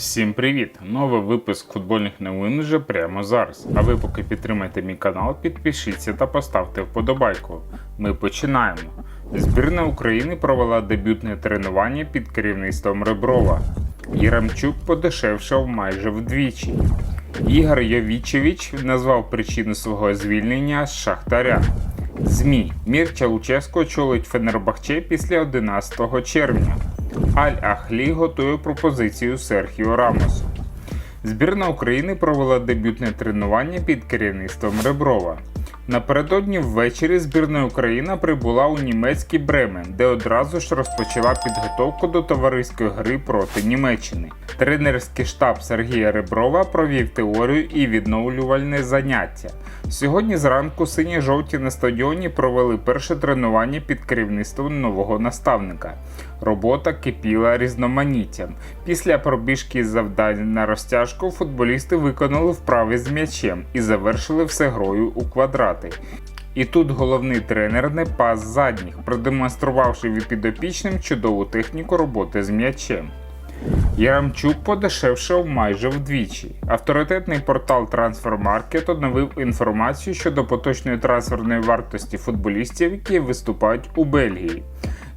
Всім привіт! Новий випуск футбольних новин вже прямо зараз. А ви поки підтримайте мій канал, підпишіться та поставте вподобайку. Ми починаємо. Збірна України провела дебютне тренування під керівництвом Реброва. Яремчук подешевшав майже вдвічі. Ігор Йовічевич назвав причину свого звільнення з Шахтаря. ЗМІ Мірча Луческо очолить Фенербахче після 11 червня. Аль-Ахлі готує пропозицію Серхіо Рамосу. Збірна України провела дебютне тренування під керівництвом Реброва. Напередодні ввечері збірна Україна прибула у німецький Бремен, де одразу ж розпочала підготовку до товариської гри проти Німеччини. Тренерський штаб Сергія Реброва провів теорію і відновлювальне заняття. Сьогодні зранку сині-жовті на стадіоні провели перше тренування під керівництвом нового наставника. Робота кипіла різноманіттям. Після пробіжки завдань на розтяжку футболісти виконали вправи з м'ячем і завершили все грою у квадрати. І тут головний тренер не пас задніх, продемонструвавши підопічним чудову техніку роботи з м'ячем. Ярамчук подешевшав майже вдвічі. Авторитетний портал Transfermarket оновив інформацію щодо поточної трансферної вартості футболістів, які виступають у Бельгії.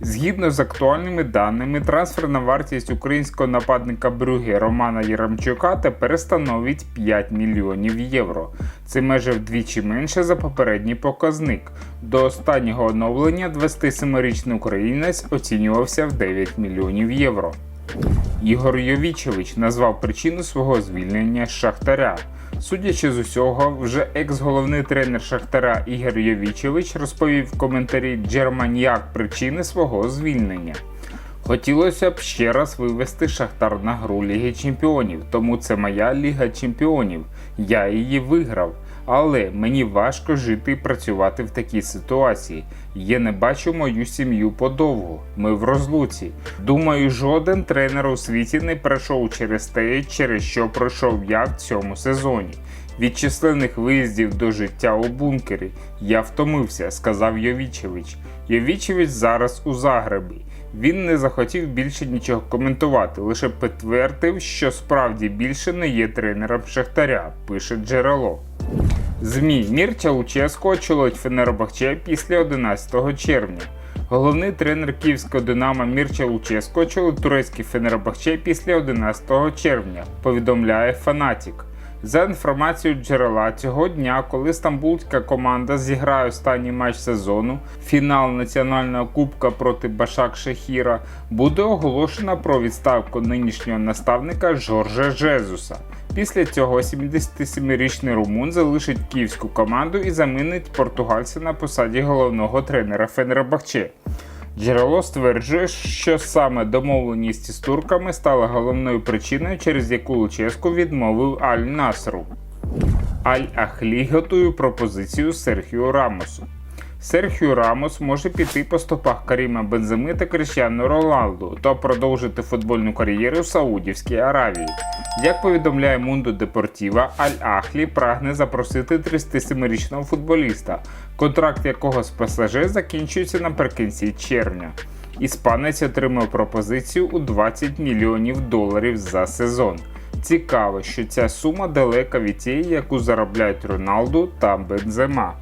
Згідно з актуальними даними, трансферна вартість українського нападника Брюге Романа Яремчука тепер становить 5 мільйонів євро. Це майже вдвічі менше за попередній показник. До останнього оновлення 27-річний українець оцінювався в 9 мільйонів євро. Ігор Йовічевич назвав причину свого звільнення з Шахтаря. Судячи з усього, вже екс-головний тренер Шахтара Ігор Йовічевич розповів в коментарі Джерманьяк причини свого звільнення. Хотілося б ще раз вивести Шахтар на гру Ліги Чемпіонів, тому це моя Ліга Чемпіонів. Я її виграв. Але мені важко жити і працювати в такій ситуації. Я не бачу мою сім'ю подовго. Ми в розлуці. Думаю, жоден тренер у світі не пройшов через те, через що пройшов я в цьому сезоні. Від численних виїздів до життя у бункері я втомився, сказав Йовічевич. Йовічевич зараз у Загребі. Він не захотів більше нічого коментувати, лише підтвердив, що справді більше не є тренером Шахтаря, пише джерело. ЗМІ Мірча Луческо очолить Фенербахче після 11 червня. Головний тренер київського Динамо Мірча Луческо очолив турецький Фенербахче після 11 червня, повідомляє Фанатік. За інформацією джерела цього дня, коли стамбульська команда зіграє останній матч сезону, фінал національного кубка проти Башак Шехіра, буде оголошено про відставку нинішнього наставника Жоржа Жезуса. Після цього 77-річний румун залишить київську команду і замінить португальця на посаді головного тренера Фенербахче. Джерело стверджує, що саме домовленість із турками стала головною причиною, через яку Луческу відмовив Аль-Насру. Аль-Ахлі готує пропозицію Серхіо Рамосу. Серхіо Рамос може піти по стопах Каріма Бенземи та Кріщану Роналду та продовжити футбольну кар'єру в Саудівській Аравії. Як повідомляє Мунду Депортіва, Аль-Ахлі прагне запросити 37-річного футболіста, контракт якого з ПСЖ закінчується наприкінці червня. Іспанець отримав пропозицію у 20 мільйонів доларів за сезон. Цікаво, що ця сума далека від тієї, яку заробляють Роналду та Бензема.